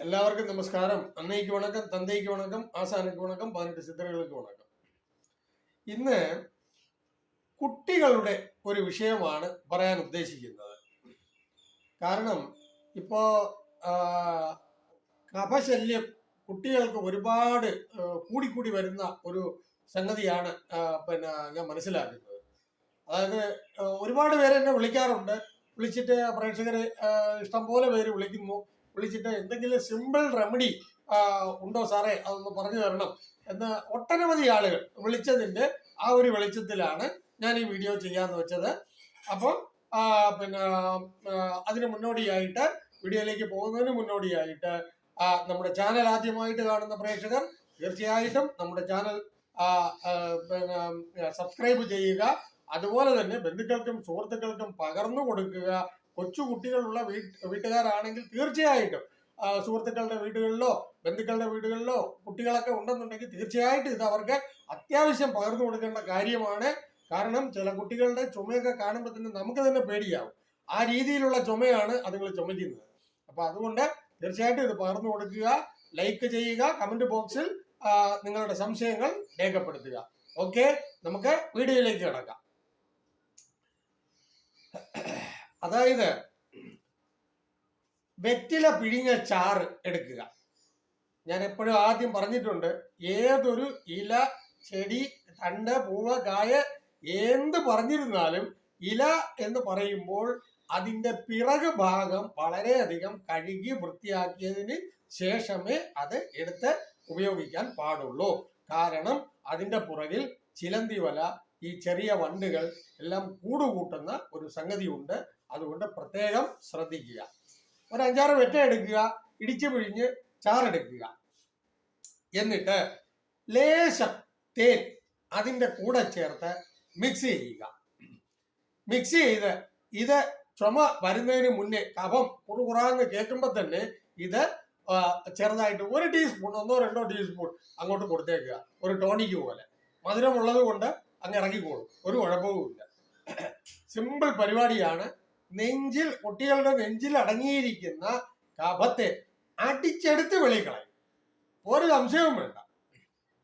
എല്ലാവർക്കും നമസ്കാരം. അന്നയ്ക്ക് വണക്കം തന്തയ്ക്ക് വണക്കം ആസാനയ്ക്ക് വണക്കം പതിനെട്ട് சித்தர்களுக்கு വണക്കം. ഇന്ന് കുട്ടികളുടെ ഒരു വിഷയമാണ് പറയാൻ ഉദ്ദേശിക്കുന്നത്. കാരണം ഇപ്പോ കഫശല്യം കുട്ടികൾക്ക് ഒരുപാട് കൂടിക്കൂടി വരുന്ന ഒരു സംഗതിയാണ് പിന്നെ ഞാൻ മനസ്സിലാക്കുന്നത്. അതായത് ഒരുപാട് പേരെന്നെ എന്നെ വിളിക്കാറുണ്ട്. വിളിച്ചിട്ട് പ്രേക്ഷകർ ഇഷ്ടംപോലെ പേര് വിളിക്കുന്നു. വിളിച്ചിട്ട് എന്തെങ്കിലും സിമ്പിൾ റെമഡി ഉണ്ടോ സാറേ? അതൊന്ന് പറഞ്ഞു തരണം എന്ന് ഒട്ടനവധി ആളുകൾ വിളിച്ചതിന്റെ ആ ഒരു വെളിച്ചത്തിലാണ് ഞാൻ ഈ വീഡിയോ ചെയ്യാന്ന് വെച്ചത്. അപ്പോൾ പിന്നെ അതിന് മുന്നോടിയായിട്ട് വീഡിയോയിലേക്ക് പോകുന്നതിന് മുന്നോടിയായിട്ട് നമ്മുടെ ചാനൽ ആദ്യമായിട്ട് കാണുന്ന പ്രേക്ഷകർ തീർച്ചയായിട്ടും നമ്മുടെ ചാനൽ പിന്നെ സബ്സ്ക്രൈബ് ചെയ്യുക. അതുപോലെ തന്നെ ബന്ധുക്കൾക്കും സുഹൃത്തുക്കൾക്കും പകർന്നു കൊടുക്കുക. കൊച്ചു കുട്ടികളുള്ള വീട്ട് വീട്ടുകാരാണെങ്കിൽ തീർച്ചയായിട്ടും സുഹൃത്തുക്കളുടെ വീടുകളിലോ ബന്ധുക്കളുടെ വീടുകളിലോ കുട്ടികളൊക്കെ ഉണ്ടെന്നുണ്ടെങ്കിൽ തീർച്ചയായിട്ടും ഇത് അവർക്ക് അത്യാവശ്യം പകർന്നു കൊടുക്കേണ്ട കാര്യമാണ്. കാരണം ചില കുട്ടികളുടെ ചുമയൊക്കെ കാണുമ്പോൾ തന്നെ നമുക്ക് തന്നെ പേടിയാവും. ആ രീതിയിലുള്ള ചുമയാണ് അതുങ്ങൾ ചുമയ്ക്കുന്നത്. അപ്പൊ അതുകൊണ്ട് തീർച്ചയായിട്ടും ഇത് പകർന്നു കൊടുക്കുക ലൈക്ക് ചെയ്യുക കമന്റ് ബോക്സിൽ നിങ്ങളുടെ സംശയങ്ങൾ രേഖപ്പെടുത്തുക. ഓക്കെ നമുക്ക് വീഡിയോയിലേക്ക് കിടക്കാം. അതായത് വെറ്റില പിഴിഞ്ഞ ചാറ് എടുക്കുക. ഞാൻ എപ്പോഴും ആദ്യം പറഞ്ഞിട്ടുണ്ട് ഏതൊരു ഇല ചെടി തണ്ട് പൂവ് കായ എന്ത് പറഞ്ഞിരുന്നാലും ഇല എന്ന് പറയുമ്പോൾ അതിന്റെ പിറക് ഭാഗം വളരെയധികം കഴുകി വൃത്തിയാക്കിയതിന് ശേഷമേ അത് എടുത്ത് ഉപയോഗിക്കാൻ പാടുള്ളൂ. കാരണം അതിന്റെ പുറകിൽ ചിലന്തി വല ഈ ചെറിയ വണ്ടുകൾ എല്ലാം കൂടുകൂട്ടുന്ന ഒരു സംഗതിയുണ്ട്. അതുകൊണ്ട് പ്രത്യേകം ശ്രദ്ധിക്കുക. ഒരു അഞ്ചാറ് വെറ്റ എടുക്കുക ഇടിച്ചു പിഴിഞ്ഞ് ചാറെടുക്കുക. എന്നിട്ട് ലേശം തേൻ അതിന്റെ കൂടെ ചേർത്ത് മിക്സ് ചെയ്യുക. മിക്സ് ചെയ്ത് ഇത് ചുമ വരുന്നതിന് മുന്നേ കഫം കുറുകുറാന്ന് കേൾക്കുമ്പോൾ തന്നെ ഇത് ചെറുതായിട്ട് ഒരു ടീസ്പൂൺ ഒന്നോ രണ്ടോ ടീസ്പൂൺ അങ്ങോട്ട് കൊടുത്തേക്കുക. ഒരു ടോണിക്ക് പോലെ. മധുരമുള്ളത് കൊണ്ട് അങ്ങ് ഇറങ്ങിക്കോളും. ഒരു കുഴപ്പവുമില്ല സിമ്പിൾ പരിപാടിയാണ്. നെഞ്ചിൽ കുട്ടികളുടെ നെഞ്ചിൽ അടങ്ങിയിരിക്കുന്ന കഫത്തെ അടിച്ചെടുത്ത് വെളിക്കളയും ഒരു സംശയവും വേണ്ട.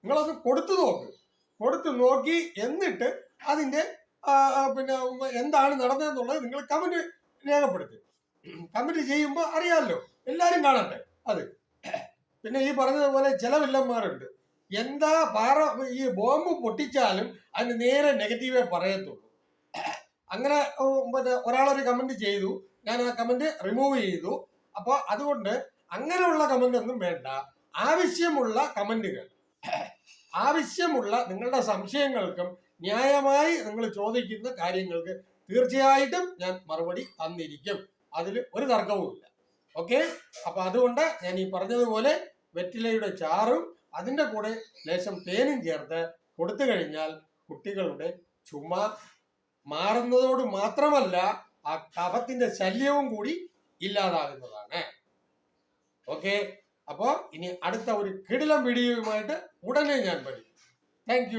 നിങ്ങളത് കൊടുത്തു നോക്ക്. കൊടുത്തു നോക്കി എന്നിട്ട് അതിന്റെ പിന്നെ എന്താണ് നടന്നതെന്നുള്ളത് നിങ്ങൾ കമന്റ് രേഖപ്പെടുത്തി. കമന്റ് ചെയ്യുമ്പോൾ അറിയാമല്ലോ എല്ലാരും കാണട്ടെ. അത്. പിന്നെ ഈ പറഞ്ഞതുപോലെ ചില വില്ലന്മാരുണ്ട് എന്താ പാറ ഈ ബോംബ് പൊട്ടിച്ചാലും അതിന് നേരെ നെഗറ്റീവേ പറയത്തുള്ളൂ. അങ്ങനെ പിന്നെ ഒരാളൊരു കമന്റ് ചെയ്തു. ഞാൻ ആ കമന്റ് റിമൂവ് ചെയ്തു. അപ്പോൾ അതുകൊണ്ട് അങ്ങനെയുള്ള കമന്റ് ഒന്നും വേണ്ട. ആവശ്യമുള്ള കമന്റുകൾ ആവശ്യമുള്ള നിങ്ങളുടെ സംശയങ്ങൾക്കും ന്യായമായി നിങ്ങൾ ചോദിക്കുന്ന കാര്യങ്ങൾക്ക് തീർച്ചയായിട്ടും ഞാൻ മറുപടി തന്നിരിക്കും. അതിൽ ഒരു തർക്കവുമില്ല. ഓക്കെ അപ്പൊ അതുകൊണ്ട് ഞാൻ ഈ പറഞ്ഞതുപോലെ വെറ്റിലയുടെ ചാറും അതിന്റെ കൂടെ ലേശം തേനും ചേർത്ത് കൊടുത്തു കഴിഞ്ഞാൽ കുട്ടികളുടെ ചുമ മാറുന്നതോട് മാത്രമല്ല ആ കഫത്തിന്റെ ശല്യവും കൂടി ഇല്ലാതാകുന്നതാണ്. ഓക്കെ? അപ്പോ ഇനി അടുത്ത ഒരു കിടിലം വീഡിയോയുമായിട്ട് ഉടനെ ഞാൻ വരും. താങ്ക്